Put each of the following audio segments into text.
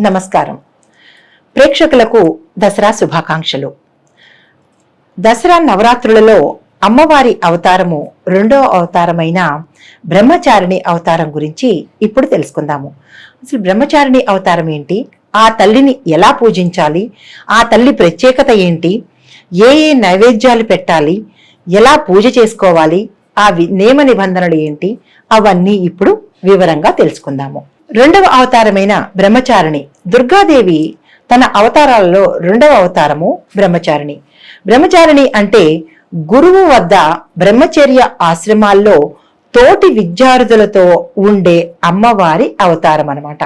నమస్కారం. ప్రేక్షకులకు దసరా శుభాకాంక్షలు. దసరా నవరాత్రులలో అమ్మవారి అవతారము రెండో అవతారమైన బ్రహ్మచారిణి అవతారం గురించి ఇప్పుడు తెలుసుకుందాము. అసలు బ్రహ్మచారిణి అవతారం ఏంటి? ఆ తల్లిని ఎలా పూజించాలి? ఆ తల్లి ప్రత్యేకత ఏంటి? ఏ ఏ నైవేద్యాలు పెట్టాలి? ఎలా పూజ చేసుకోవాలి? ఆ వి- నియమ నిబంధనలు ఏంటి? అవన్నీ ఇప్పుడు వివరంగా తెలుసుకుందాము. రెండవ అవతారమైన బ్రహ్మచారిణి దుర్గాదేవి తన అవతారాలలో రెండవ అవతారము బ్రహ్మచారిణి. బ్రహ్మచారిణి అంటే గురువు వద్ద బ్రహ్మచర్య ఆశ్రమాల్లో తోటి విద్యార్థులతో ఉండే అమ్మవారి అవతారం అనమాట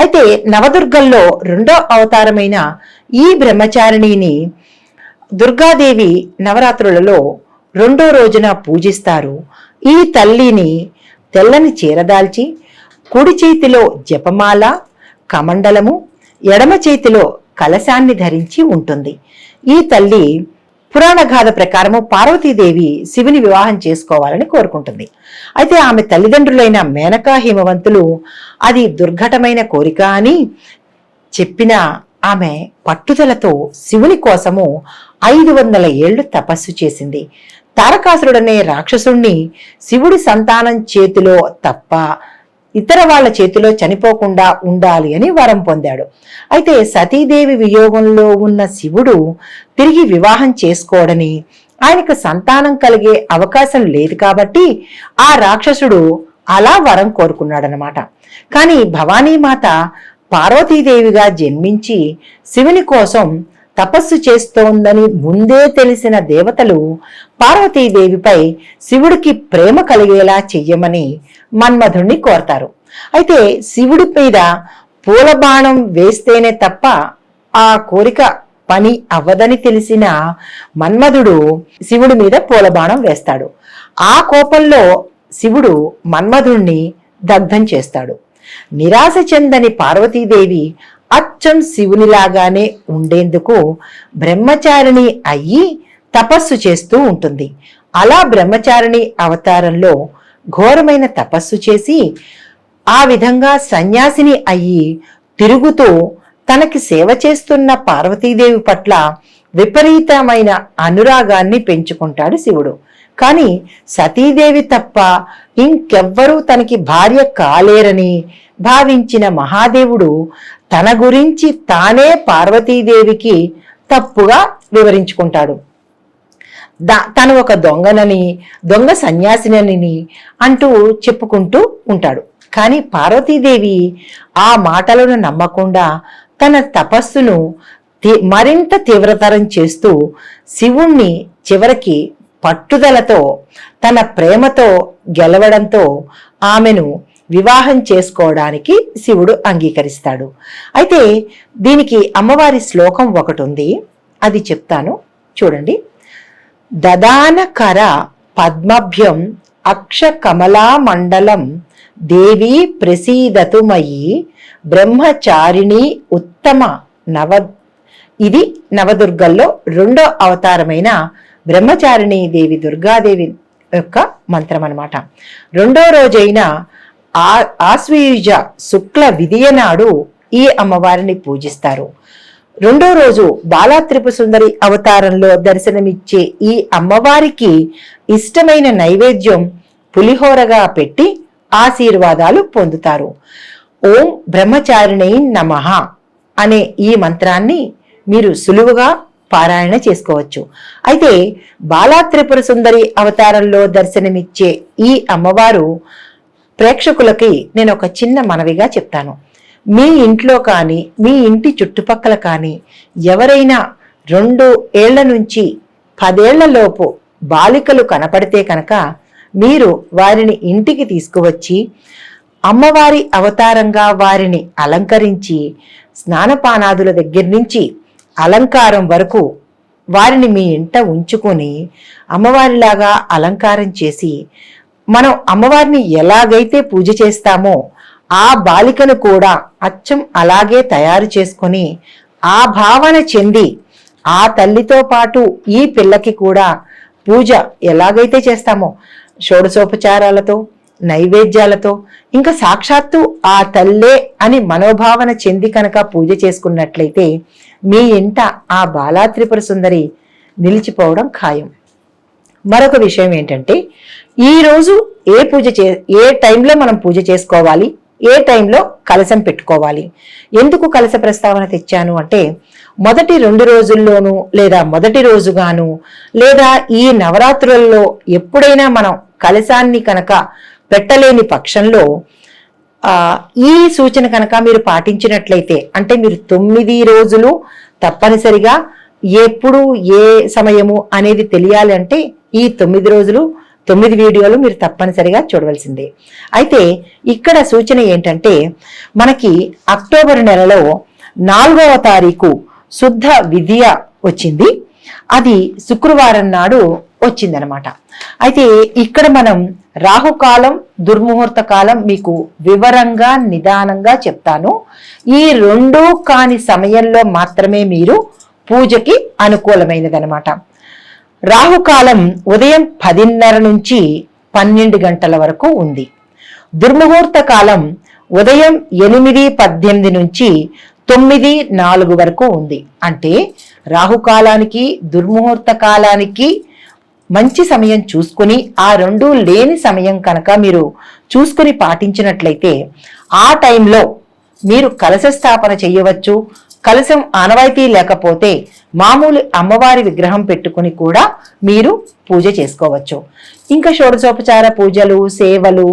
అయితే నవదుర్గల్లో రెండో అవతారమైన ఈ బ్రహ్మచారిణిని దుర్గాదేవి నవరాత్రులలో రెండో రోజున పూజిస్తారు. ఈ తల్లిని తెల్లని చీరదాల్చి కుడి చేతిలో జపమాల కమండలము ఎడమ చేతిలో కలశాన్ని ధరించి ఉంటుంది. ఈ తల్లి పురాణ గాథ ప్రకారము పార్వతీదేవి శివుని వివాహం చేసుకోవాలని కోరుకుంటుంది. అయితే ఆమె తల్లిదండ్రులైన మేనకా హిమవంతులు అది దుర్ఘటమైన కోరిక అని చెప్పిన ఆమె పట్టుదలతో శివుని కోసము ఐదు వందల ఏళ్ళు తపస్సు చేసింది. తారకాసురుడనే రాక్షసుణ్ణి శివుడి సంతానం చేతిలో తప్ప ఇతర వాళ్ళ చేతిలో చనిపోకుండా ఉండాలి అని వరం పొందాడు. అయితే సతీదేవి వియోగంలో ఉన్న శివుడు తిరిగి వివాహం చేసుకోడని ఆయనకు సంతానం కలిగే అవకాశం లేదు కాబట్టి ఆ రాక్షసుడు అలా వరం కోరుకున్నాడనమాట కానీ భవానీమాత పార్వతీదేవిగా జన్మించి శివుని కోసం తపస్సు చేస్తోందని ముందే తెలిసిన దేవతలు పార్వతీదేవిపై శివుడికి ప్రేమ కలిగేలా చెయ్యమని మన్మధుణ్ణి కోరతారు. అయితే శివుడి మీద పూల బాణం వేస్తేనే తప్ప ఆ కోరిక పని అవ్వదని తెలిసిన మన్మధుడు శివుడి మీద పూల బాణం వేస్తాడు. ఆ కోపంలో శివుడు మన్మధుణ్ణి దగ్ధం చేస్తాడు. నిరాశ చెందని పార్వతీదేవి అచ్చం శివునిలాగానే ఉండేందుకు బ్రహ్మచారిణి అయ్యి తపస్సు చేస్తూ ఉంటుంది. అలా బ్రహ్మచారిణి అవతారంలో ఘోరమైన తపస్సు చేసి ఆ విధంగా సన్యాసిని అయ్యి తిరుగుతూ తనకి సేవ చేస్తున్న పార్వతీదేవి పట్ల విపరీతమైన అనురాగాన్ని పెంచుకుంటాడు శివుడు. కానీ సతీదేవి తప్ప ఇంకెవ్వరూ తనకి భార్య కాలేరని భావించిన మహాదేవుడు తన గురించి తానే పార్వతీదేవికి తప్పుగా వివరించుకుంటాడు. దా- తను ఒక దొంగనని దొంగ సన్యాసినని అంటూ చెప్పుకుంటూ ఉంటాడు. కానీ పార్వతీదేవి ఆ మాటలను నమ్మకుండా తన తపస్సును మరింత తీవ్రతరం చేస్తూ శివుణ్ణి చివరికి పట్టుదలతో తన ప్రేమతో గెలవడంతో ఆమెను వివాహం చేసుకోవడానికి శివుడు అంగీకరిస్తాడు. అయితే దీనికి అమ్మవారి శ్లోకం ఒకటి ఉంది అది చెప్తాను. చూడండి. దదానకర పద్మభ్యం అక్ష కమలా మండలం దేవి ప్రసీదతు మయి బ్రహ్మచారిణి ఉత్తమ నవ ఇది నవదుర్గల్లో రెండో అవతారమైన బ్రహ్మచారిణి దేవి దుర్గాదేవి యొక్క మంత్రం అనమాట రెండో రోజైన ఆ ఆశ్వయుజ శుక్ల విధియ నాడు ఈ అమ్మవారిని పూజిస్తారు. రెండో రోజు బాలా త్రిపుసుందరి అవతారంలో దర్శనమిచ్చే ఈ అమ్మవారికి ఇష్టమైన నైవేద్యం పులిహోరగా పెట్టి ఆశీర్వాదాలు పొందుతారు. ఓం బ్రహ్మచారిణై నమ అనే ఈ మంత్రాన్ని మీరు సులువుగా పారాయణ చేసుకోవచ్చు. అయితే బాలా త్రిపుర సుందరి అవతారంలో దర్శనమిచ్చే ఈ అమ్మవారు ప్రేక్షకులకి నేను ఒక చిన్న మనవిగా చెప్తాను. మీ ఇంట్లో కానీ మీ ఇంటి చుట్టుపక్కల కానీ ఎవరైనా రెండు ఏళ్ళ నుంచి పదేళ్ళలోపు బాలికలు కనపడితే కనుక మీరు వారిని ఇంటికి తీసుకువచ్చి అమ్మవారి అవతారంగా వారిని అలంకరించి స్నానపానాదుల దగ్గర నుంచి అలంకారం వరకు వారిని మీ ఇంట ఉంచుకొని అమ్మవారిలాగా అలంకారం చేసి మనం అమ్మవారిని ఎలాగైతే పూజ చేస్తామో ఆ బాలికను కూడా అచ్చం అలాగే తయారు చేసుకొని ఆ భావన చెంది ఆ తల్లితో పాటు ఈ పిల్లకి కూడా పూజ ఎలాగైతే చేస్తామో షోడశోపచారాలతో నైవేద్యాలతో ఇంకా సాక్షాత్తు ఆ తల్లే అని మనోభావన చెంది కనుక పూజ చేసుకున్నట్లయితే మీ ఇంట ఆ బాలా త్రిపుర సుందరి నిలిచిపోవడం ఖాయం. మరొక విషయం ఏంటంటే ఈరోజు ఏ పూజ చే ఏ టైంలో మనం పూజ చేసుకోవాలి? ఏ టైంలో కలశం పెట్టుకోవాలి? ఎందుకు కలశ ప్రస్తావన తెచ్చాను అంటే మొదటి రెండు రోజుల్లోనూ లేదా మొదటి రోజుగాను లేదా ఈ నవరాత్రులలో ఎప్పుడైనా మనం కలశాన్ని కనుక పెట్టలేని పక్షంలో ఈ సూచన కనుక మీరు పాటించినట్లయితే అంటే మీరు తొమ్మిది రోజులు తప్పనిసరిగా ఎప్పుడు ఏ సమయము అనేది తెలియాలి అంటే ఈ తొమ్మిది రోజులు తొమ్మిది వీడియోలు మీరు తప్పనిసరిగా చూడవలసిందే. అయితే ఇక్కడ సూచన ఏంటంటే మనకి అక్టోబర్ నెలలో నాలుగవ తారీఖు శుద్ధ విద్య వచ్చింది. అది శుక్రవారం నాడు వచ్చిందనమాట. అయితే ఇక్కడ మనం రాహుకాలం దుర్ముహూర్త కాలం మీకు వివరంగా నిదానంగా చెప్తాను. ఈ రెండూ కాని సమయంలో మాత్రమే మీరు పూజకి అనుకూలమైనదనమాట రాహుకాలం ఉదయం పదిన్నర నుంచి పన్నెండు గంటల వరకు ఉంది. దుర్ముహూర్త కాలం ఉదయం ఎనిమిది పద్దెనిమిది నుంచి తొమ్మిది నాలుగు వరకు ఉంది. అంటే రాహుకాలానికి దుర్ముహూర్త కాలానికి మంచి సమయం చూసుకుని ఆ రెండు లేని సమయం కనుక మీరు చూసుకుని పాటించినట్లయితే ఆ టైంలో మీరు కలశ స్థాపన చేయవచ్చు. కలశం ఆనవాయితీ లేకపోతే మామూలు అమ్మవారి విగ్రహం పెట్టుకుని కూడా మీరు పూజ చేసుకోవచ్చు. ఇంకా షోడశోపచార పూజలు సేవలు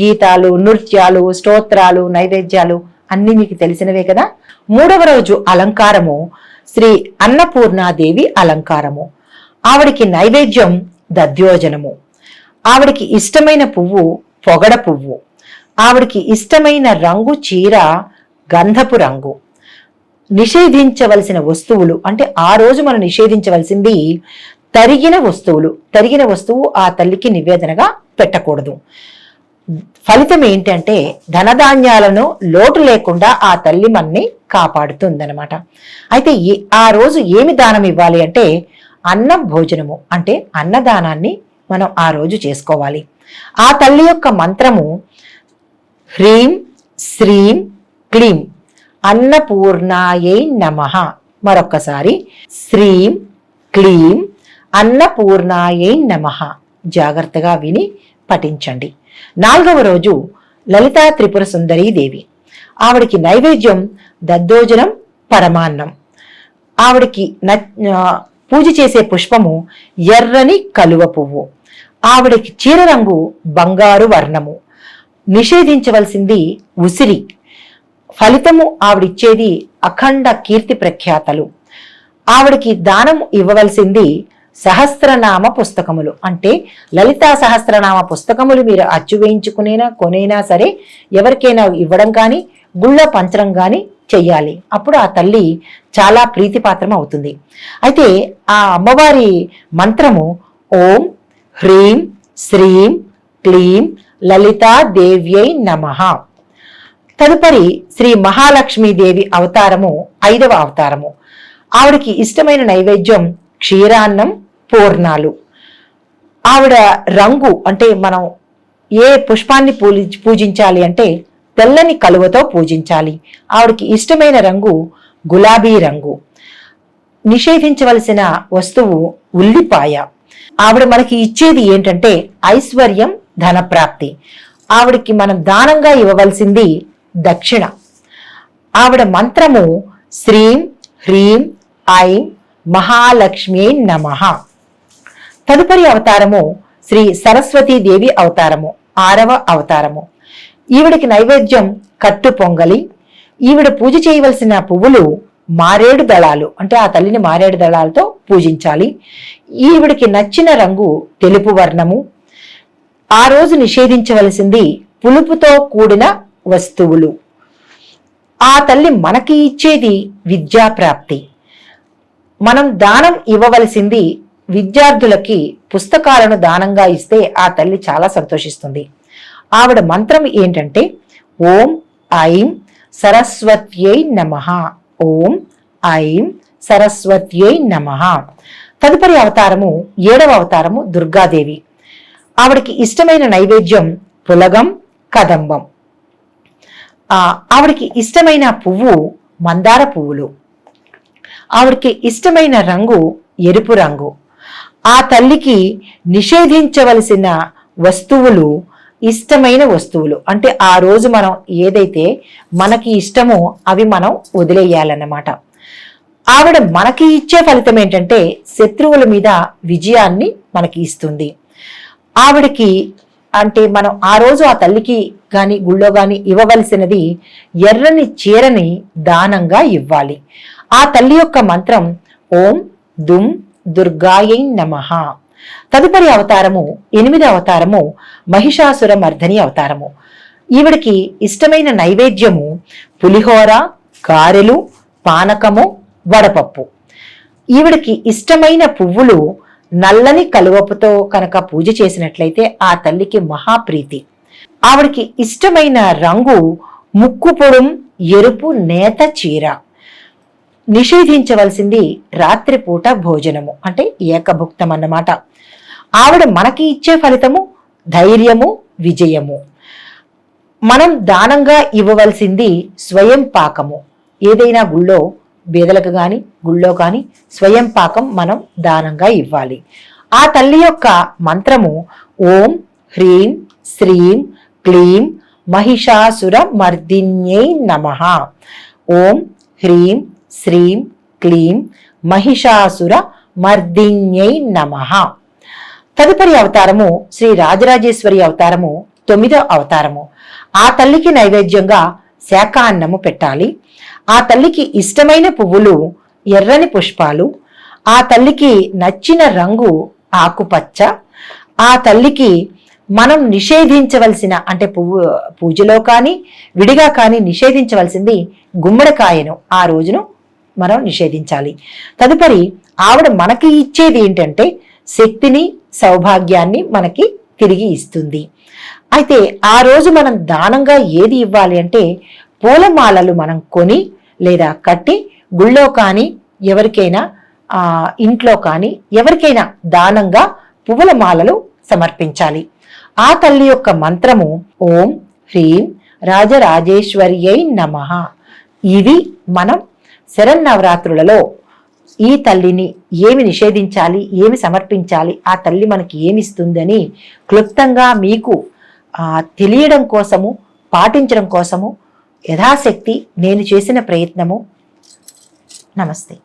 గీతాలు నృత్యాలు స్తోత్రాలు నైవేద్యాలు అన్నీ మీకు తెలిసినవే కదా? మూడవ రోజు అలంకారము శ్రీ అన్నపూర్ణాదేవి అలంకారము. ఆవిడికి నైవేద్యం దద్యోజనము. ఆవిడికి ఇష్టమైన పువ్వు పొగడ పువ్వు. ఆవిడికి ఇష్టమైన రంగు చీర గంధపు రంగు. నిషేధించవలసిన వస్తువులు అంటే ఆ రోజు మనం నిషేధించవలసింది తరిగిన వస్తువులు. తరిగిన వస్తువు ఆ తల్లికి నివేదనగా పెట్టకూడదు. ఫలితం ఏంటంటే ధనధాన్యాలను లోటు లేకుండా ఆ తల్లి మనని కాపాడుతుందనమాట అయితే ఆ రోజు ఏమి దానం ఇవ్వాలి అంటే అన్నం భోజనము అంటే అన్నదానాన్ని మనం ఆ రోజు చేసుకోవాలి. ఆ తల్లి యొక్క మంత్రము హ్రీం శ్రీం క్లీం అన్నపూర్ణాయై నమ. మరొక్కసారి శ్రీం క్లీం అన్నపూర్ణాయై నమ. జాగ్రత్తగా విని పఠించండి. నాలుగవ రోజు లలితా త్రిపుర సుందరీ దేవి. ఆవిడికి నైవేద్యం దద్దోజనం పరమాన్నం. ఆవిడికి పూజ చేసే పుష్పము ఎర్రని కలువ పువ్వు. ఆవిడకి చీర రంగు బంగారు వర్ణము. నిషేధించవలసింది ఉసిరి. ఫలితము ఆవిడిచ్చేది అఖండ కీర్తి ప్రఖ్యాతలు. ఆవిడికి దానం ఇవ్వవలసింది సహస్రనామ పుస్తకములు. అంటే లలితా సహస్రనామ పుస్తకములు మీరు అచ్చు వేయించుకునేనా కొనైనా సరే ఎవరికైనా ఇవ్వడం కానీ గుళ్ళ పంచడం కానీ చెయ్యాలి. అప్పుడు ఆ తల్లి చాలా ప్రీతిపాత్రం అవుతుంది. అయితే ఆ అమ్మవారి మంత్రము ఓం హ్రీం శ్రీం క్లీం లలితా దేవ్యై నమ. తదుపరి శ్రీ మహాలక్ష్మీదేవి అవతారము ఐదవ అవతారము. ఆవిడకి ఇష్టమైన నైవేద్యం క్షీరాన్నం పూర్ణాలు. ఆవిడ రంగు అంటే మనం ఏ పుష్పాన్ని పూజించాలి అంటే తెల్లని కలువతో పూజించాలి. ఆవిడకి ఇష్టమైన రంగు గులాబీ రంగు. నిషేధించవలసిన వస్తువు ఉల్లిపాయ. ఆవిడ మనకి ఇచ్చేది ఏంటంటే ఐశ్వర్యం ధనప్రాప్తి. ఆవిడకి మనం దానంగా ఇవ్వవలసింది దక్షిణ. ఆవిడ మంత్రము శ్రీం హ్రీం ఐం మహాలక్ష్మి నమ. తదుపరి అవతారము శ్రీ సరస్వతీదేవి అవతారము. ఆరవ అవతారము. ఈవిడికి నైవేద్యం కట్టు పొంగలి ఈవిడ పూజ చేయవలసిన పువ్వులు మారేడు దళాలు అంటే ఆ తల్లిని మారేడు దళాలతో పూజించాలి. ఈవిడికి నచ్చిన రంగు తెలుపు వర్ణము. ఆ రోజు నిషేధించవలసింది పులుపుతో కూడిన వస్తువులు. ఆ తల్లి మనకి ఇచ్చేది విద్యాప్రాప్తి. మనం దానం ఇవ్వవలసింది విద్యార్థులకి పుస్తకాలను దానంగా ఇస్తే ఆ తల్లి చాలా సంతోషిస్తుంది. ఆవిడ మంత్రం ఏంటంటే ఓం ఐం సరస్వత్యై నమ. ఓం ఐం సరస్వత్యై నమ. తదుపరి అవతారము ఏడవ అవతారము దుర్గాదేవి. ఆవిడకి ఇష్టమైన నైవేద్యం పులగం కదంబం. ఆవిడకి ఇష్టమైన పువ్వు మందార పువ్వులు. ఆవిడకి ఇష్టమైన రంగు ఎరుపు రంగు. ఆ తల్లికి నిషేధించవలసిన వస్తువులు ఇష్టమైన వస్తువులు. అంటే ఆ రోజు మనం ఏదైతే మనకి ఇష్టమో అవి మనం వదిలేయాలన్నమాట. ఆవిడ మనకి ఇచ్చే ఫలితం ఏంటంటే శత్రువుల మీద విజయాన్ని మనకి ఇస్తుంది. ఆవిడకి అంటే మనం ఆ రోజు ఆ తల్లికి కానీ గుళ్ళో కానీ ఇవ్వవలసినది ఎర్రని చీరని దానంగా ఇవ్వాలి. ఆ తల్లి యొక్క మంత్రం ఓం దుమ్ దుర్గాయై నమః. తదుపరి అవతారము ఎనిమిది అవతారము మహిషాసుర మర్ధని అవతారము. ఈవిడికి ఇష్టమైన నైవేద్యము పులిహోర గారెలు పానకము వడపప్పు. ఈవిడికి ఇష్టమైన పువ్వులు నల్లని కలువపుతో కనుక పూజ చేసినట్లయితే ఆ తల్లికి మహాప్రీతి. ఆవిడికి ఇష్టమైన రంగు ముక్కు పొడుం ఎరుపు నేత చీర. నిషేధించవలసింది రాత్రిపూట భోజనము అంటే ఏకభుక్తం అన్నమాట. ఆవిడ మనకి ఇచ్చే ఫలితము ధైర్యము విజయము. మనం దానంగా ఇవ్వవలసింది స్వయం పాకము. ఏదైనా గుళ్ళో బీదలకు కానీ గుళ్ళో కానీ స్వయం పాకం మనం దానంగా ఇవ్వాలి. ఆ తల్లి యొక్క మంత్రము ఓం హ్రీం శ్రీం క్లీం మహిషాసుర మర్దిన్యై నమ. ఓం హ్రీం శ్రీం క్లీం మహిషాసుర మర్దిన్యై నమ. తదుపరి అవతారము శ్రీ రాజరాజేశ్వరి అవతారము తొమ్మిదో అవతారము. ఆ తల్లికి నైవేద్యంగా శాఖాన్నము పెట్టాలి. ఆ తల్లికి ఇష్టమైన పువ్వులు ఎర్రని పుష్పాలు ఆ తల్లికి నచ్చిన రంగు ఆకుపచ్చ ఆ తల్లికి మనం నిషేధించవలసిన అంటే పువ్వు పూజలో కానీ విడిగా కానీ నిషేధించవలసింది గుమ్మడికాయను. ఆ రోజును మనం నిషేధించాలి. తదుపరి ఆవిడ మనకి ఇచ్చేది ఏంటంటే శక్తిని సౌభాగ్యాన్ని మనకి తిరిగి ఇస్తుంది. అయితే ఆ రోజు మనం దానంగా ఏది ఇవ్వాలి అంటే పూలమాలలు మనం కొని లేదా కట్టి గుళ్ళో కానీ ఎవరికైనా ఆ ఇంట్లో కానీ ఎవరికైనా దానంగా పువ్వుల మాలలు సమర్పించాలి. ఆ తల్లి యొక్క మంత్రము ఓం హ్రీం రాజరాజేశ్వర్యై నమః. ఇది మనం శరన్నవరాత్రులలో ఈ తల్లిని ఏమి నిషేధించాలి ఏమి సమర్పించాలి ఆ తల్లి మనకి ఏమి ఇస్తుందని క్లుప్తంగా మీకు తెలియడం కోసము పాటించడం కోసము యథాశక్తి నేను చేసిన ప్రయత్నము. నమస్తే.